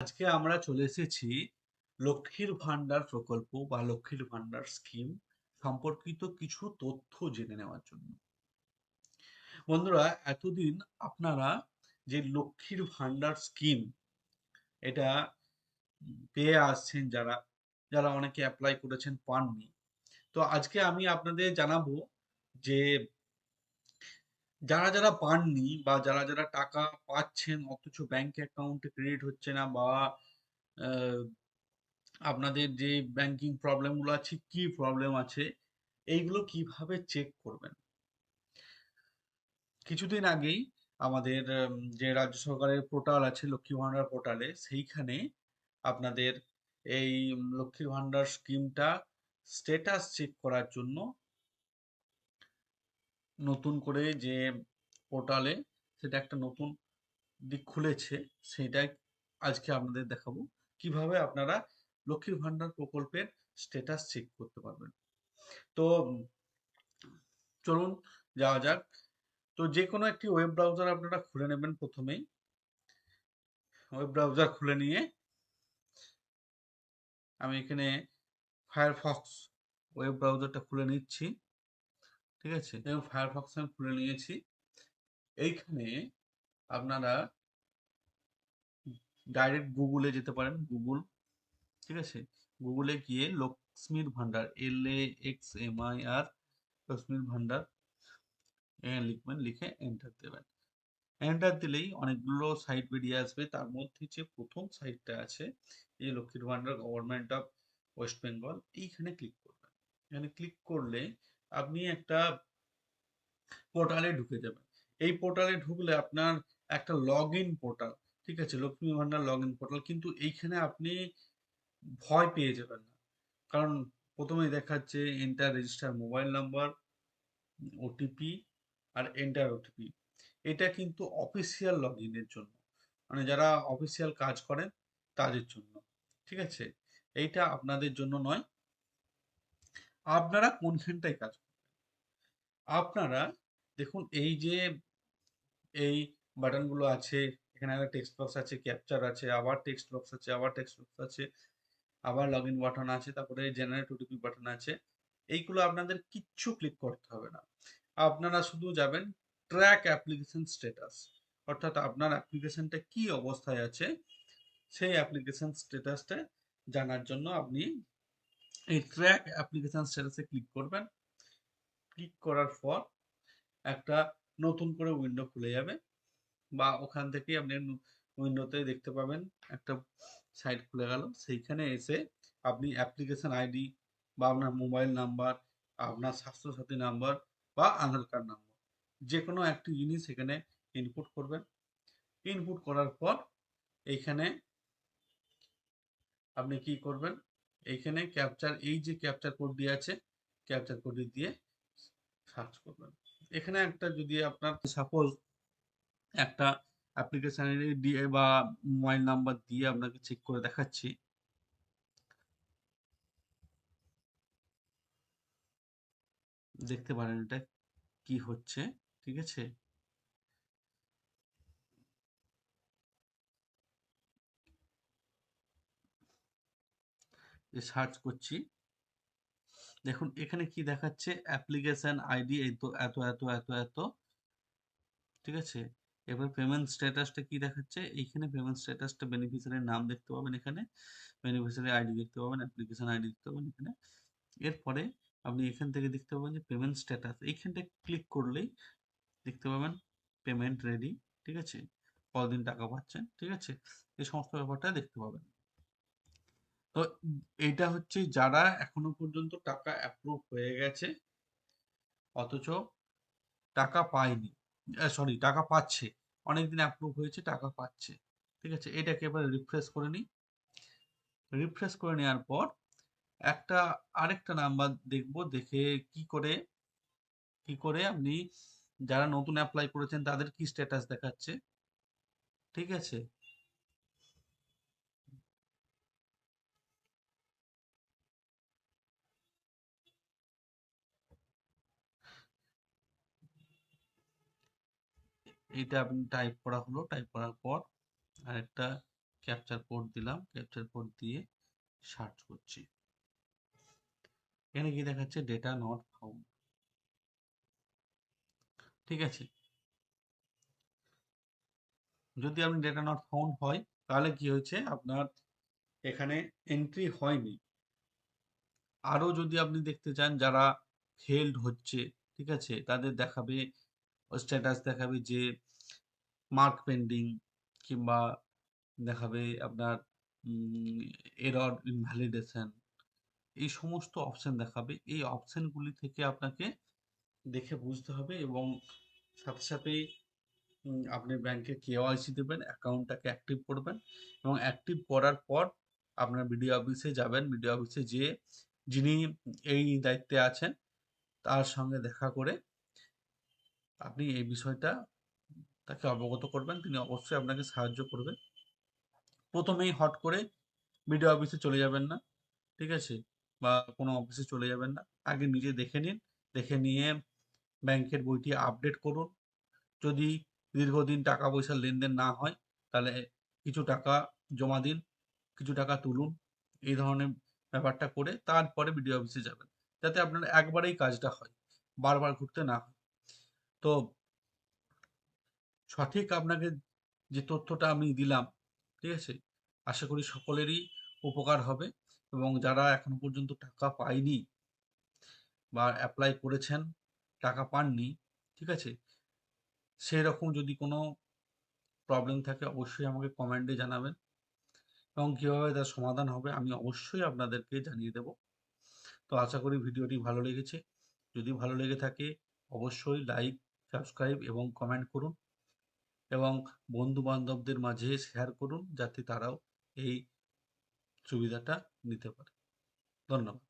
আজকে আমরা চলে এসেছি লক্ষ্মীর ভান্ডার প্রকল্প বা লক্ষ্মীর ভান্ডার স্কিম সম্পর্কিত কিছু তথ্য জেনে নেওয়ার জন্য। বন্ধুরা, এতদিন আপনারা যে লক্ষ্মীর ভান্ডার স্কিম এটা পেয়ে আসছেন যারা যারা অনেকে অ্যাপ্লাই করেছেন পাননি। তো আজকে আমি আপনাদের জানাব যে যারা যারা পাননি বা যারা যারা টাকা পাচ্ছেন অথচ ব্যাংক অ্যাকাউন্টে ক্রেডিট হচ্ছে না বা আপনাদের যে ব্যাংকিং প্রবলেমগুলো আছে কি প্রবলেম আছে এইগুলো কীভাবে চেক করবেন? কিছুদিন আগেই আমাদের যে রাজ্য সরকারের পোর্টাল আছে লক্ষ্মী ভান্ডার পোর্টালে সেইখানে আপনাদের এই উম, লক্ষ্মীর ভান্ডার স্কিমটা স্টেটাস চেক করার জন্য নতুন করে যে পোর্টালে সেটা একটা নতুন দিক খুলেছে সেটাই আজকে আপনাদের দেখাবো। কীভাবে আপনারা লক্ষ্মীর ভান্ডার প্রকল্পের স্ট্যাটাস চেক করতে পারবেন। তো চলুন যাওয়া যাক। তো যে কোনো একটি ওয়েব ব্রাউজার আপনারা খুলে নেবেন প্রথমেই। ওয়েব ব্রাউজার খুলে নিয়ে আমি এখানে ফায়ারফক্স ওয়েব ব্রাউজারটা খুলে নিচ্ছি। ঠিক আছে? এবং ফায়ারফক্স আমি খুলে নিয়েছি। এইখানে আপনারা ডাইরেক্ট গুগলে যেতে পারেন গুগল ঠিক আছে? গুগলে গিয়ে Lakshmir Bhandar L A X M I R Lakshmir Bhandar লিখবেন, লিখে এন্টার দেবেন। এন্টার দিলেই অনেকগুলো সাইট বেরিয়ে আসবে। তার মধ্যে যে প্রথম সাইটটা আছে, এই Lakshmir Bhandar government of west Bengal এইখানে ক্লিক করবেন। এখানে ক্লিক করলে আপনি একটা পোর্টালে ঢুকে যাবেন। এই পোর্টালে ঢুকলে আপনার একটা লগ ইন পোর্টাল ঠিক আছে? Lakshmi Bhandar log in portal কিন্তু এইখানে আপনি ভয় পেয়ে যাবেন না। কারণ প্রথমেই দেখাচ্ছে enter register mobile number OTP আর এন্টার ওটিপি এটা কিন্তু অফিসিয়াল লগ ইনের জন্য মানে যারা অফিসিয়াল কাজ করেন, তাদের জন্য, ঠিক আছে? এইটা আপনাদের জন্য নয় আপনারা কোনখানটায় কাজ আপনারা দেখুন, এই যে, এই বাটনগুলো আছে, এখানে একটা টেক্সট বক্স আছে ক্যাপচার আছে, আবার টেক্সট বক্স আছে, আবার টেক্সট বক্স আছে, আবার লগ ইন বাটন আছে, তারপরে জেনারেট ওটিপি বাটন আছে, এইগুলো আপনাদের কিচ্ছু ক্লিক করতে হবে না। আপনারা শুধু যাবেন ট্র্যাক অ্যাপ্লিকেশন স্ট্যাটাস অর্থাৎ আপনার অ্যাপ্লিকেশনটা কি অবস্থায় আছে, সেই অ্যাপ্লিকেশন স্ট্যাটাসটা জানার জন্য আপনি এই ট্র্যাক অ্যাপ্লিকেশন স্ট্যাটাসে ক্লিক করবেন। ক্লিক করার পর একটা নতুন করে উইন্ডো খুলে যাবে বা ওখান থেকেই আপনি উইন্ডোতে দেখতে পাবেন একটা সাইট খুলে গেল। সেইখানে এসে আপনি অ্যাপ্লিকেশন আইডি বা আপনার মোবাইল নাম্বার আপনার স্বাস্থ্যসাথী নাম্বার বা আধার কার্ড নাম্বার যে কোনো একটি জিনিস এখানে ইনপুট করবেন। ইনপুট করার পর এইখানে আপনি কি করবেন? এইখানে ক্যাপচার এই যে ক্যাপচার কোড দিয়ে আছে ক্যাপচার কোড দিয়ে সার্চ করবেন। এখানে একটা যদি আপনার সাপোজ একটা অ্যাপ্লিকেশন দিয়ে বা মোবাইল নাম্বার দিয়ে আপনাকে চেক করে দেখাচ্ছি। দেখতে পারেন এটা কি হচ্ছে, ঠিক আছে? সার্চ করছি। দেখুন, এখানে কি দেখাচ্ছে? অ্যাপ্লিকেশন আইডি এই তো এত এত এত এত। ঠিক আছে? এবার পেমেন্ট স্ট্যাটাসটা কি দেখাচ্ছে? এইখানে পেমেন্ট স্ট্যাটাসটা বেনিফিশিয়ারির নাম দেখতে পাবেন এখানে। বেনিফিশিয়ারি আইডি দেখতে পাবেন অ্যাপ্লিকেশন আইডি দেখতে পাবেন এখানে। এরপরে আপনি এখান থেকে দেখতে পাবেন যে পেমেন্ট স্ট্যাটাস এইখানটা ক্লিক করলেই দেখতে পাবেন পেমেন্ট রেডি ঠিক আছে? কতদিন টাকা পাচ্ছেন? ঠিক আছে? এই সমস্ত ব্যাপারটা দেখতে পাবেন। তো এটা হচ্ছে যারা এখনও পর্যন্ত টাকা অ্যাপ্রুভ হয়ে গেছে, অথচ টাকা পায়নি সরি টাকা পাচ্ছে, অনেকদিন অ্যাপ্রুভ হয়েছে, টাকা পাচ্ছে, ঠিক আছে? এটাকে এবার রিফ্রেশ করে নিই। রিফ্রেশ করে নেওয়ার পর একটা, আরেকটা নাম্বার দেখব, দেখে কি করে কি করে আপনি যারা নতুন অ্যাপ্লাই করেছেন, তাদের কি স্ট্যাটাস দেখাচ্ছে, ঠিক আছে? এইটা টাইপ করা হলো টাইপ করার পর আরেকটা ক্যাপচার কোড দিলাম ক্যাপচার কোড দিয়ে সার্চ করছি। এখানে কি দেখাচ্ছে ডেটা নট ফাউন্ড ঠিক আছে? যদি আপনি ডেটা নট ফাউন্ড হয়, তাহলে কি হয়েছে? আপনার এখানে এন্ট্রি হয়নি। আরও যদি আপনি দেখতে চান, যারা ফেল্ড হচ্ছে, ঠিক আছে? তাদের দেখাবে স্ট্যাটাস দেখাবে যে মার্ক পেন্ডিং কিংবা দেখাবে আপনার এরর ইনভ্যালিডেশন এই সমস্ত অপশন দেখাবে। এই অপশনগুলি থেকে আপনাকে দেখে বুঝতে হবে এবং সাথে উম, আপনি ব্যাংকে কেওয়াইসি দেবেন অ্যাকাউন্টটাকে অ্যাক্টিভ করবেন এবং অ্যাক্টিভ করার পর আপনার বিডিও অফিসে যাবেন। বিডিও অফিসে যেয়ে যিনি এই দায়িত্বে আছেন তার সঙ্গে দেখা করে আপনি এই বিষয়টা তাকে অবগত করবেন, তিনি অবশ্যই আপনাকে সাহায্য করবেন। প্রথমেই হট করে বিডিও অফিসে চলে যাবেন না, ঠিক আছে? বা কোনো অফিসে চলে যাবেন না। আগে নিজে দেখে নিন, দেখে নিয়ে ব্যাংকের বইটি আপডেট করুন। যদি দীর্ঘদিন টাকা পয়সার লেনদেন না হয়, তাহলে কিছু টাকা জমা দিন, কিছু টাকা তুলুন, এই ধরনের ব্যাপারটা করে তারপরে বিডিও অফিসে যাবেন। যাতে আপনার একবারেই কাজটা হয়, বারবার ঘুরতে না হয়। তো সঠিক আপনাকে যে তথ্যটা আমি দিলাম, ঠিক আছে? আশা করি সকলেরই উপকার হবে এবং যারা এখনও পর্যন্ত টাকা পায়নি বা অ্যাপ্লাই করেছেন, টাকা পাননি, ঠিক আছে? সেই রকম যদি কোনো প্রবলেম থাকে অবশ্যই আমাকে কমেন্টে জানাবেন এবং কীভাবে তার সমাধান হবে আমি অবশ্যই আপনাদেরকে জানিয়ে দেব। তো আশা করি ভিডিওটি ভালো লেগেছে। যদি ভালো লেগে থাকে অবশ্যই লাইক সাবস্ক্রাইব এবং কমেন্ট করুন। এবং বন্ধু বান্ধবদের মাঝে শেয়ার করুন যাতে তারাও এই সুবিধাটা নিতে পারে। ধন্যবাদ।